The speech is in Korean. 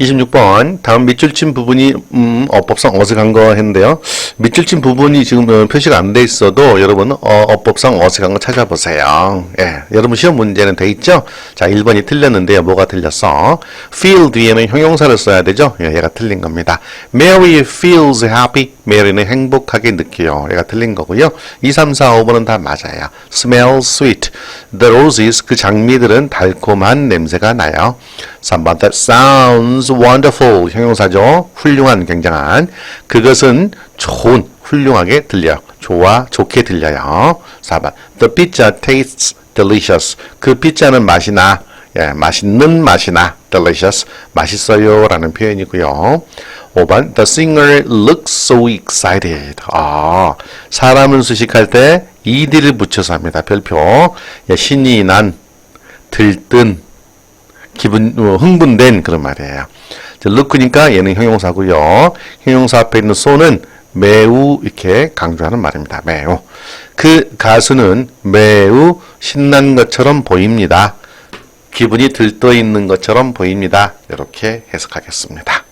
26번 다음 밑줄 친 부분이 음, 어법상 어색한 거 했는데요. 밑줄 친 부분이 지금 어, 표시가 안 돼 있어도 여러분 어, 어법상 어색한 거 찾아보세요. 예, 여러분 시험 문제는 돼 있죠? 자, 1번이 틀렸는데요. 뭐가 틀렸어? feel 뒤에는 형용사를 써야 되죠? 예, 얘가 틀린 겁니다. Mary feels happy. Mary는 행복하게 느껴요. 얘가 틀린 거고요. 2, 3, 4, 5번은 다 맞아요. smell sweet. The roses 그 장미들은 달콤한 냄새가 나요. 3번 that sounds wonderful 형용사죠. 훌륭한, 굉장한. 그것은 좋은, 훌륭하게 들려요. 좋아, 좋게 들려요. 4번 the pizza tastes delicious. 그 피자는 맛이 나. 예, 맛있는 맛이 나. delicious. 맛있어요. 라는 표현이고요. 5번 the singer looks so excited. 아, 사람을 수식할 때 ed를 붙여서 합니다. 별표. 예, 신이 난, 들뜬, 기분 어, 흥분된 그런 말이에요. 자, look니까 얘는 형용사고요. 형용사 앞에 있는 so는 매우 이렇게 강조하는 말입니다. 매우. 그 가수는 매우 신난 것처럼 보입니다. 기분이 들떠 있는 것처럼 보입니다. 이렇게 해석하겠습니다.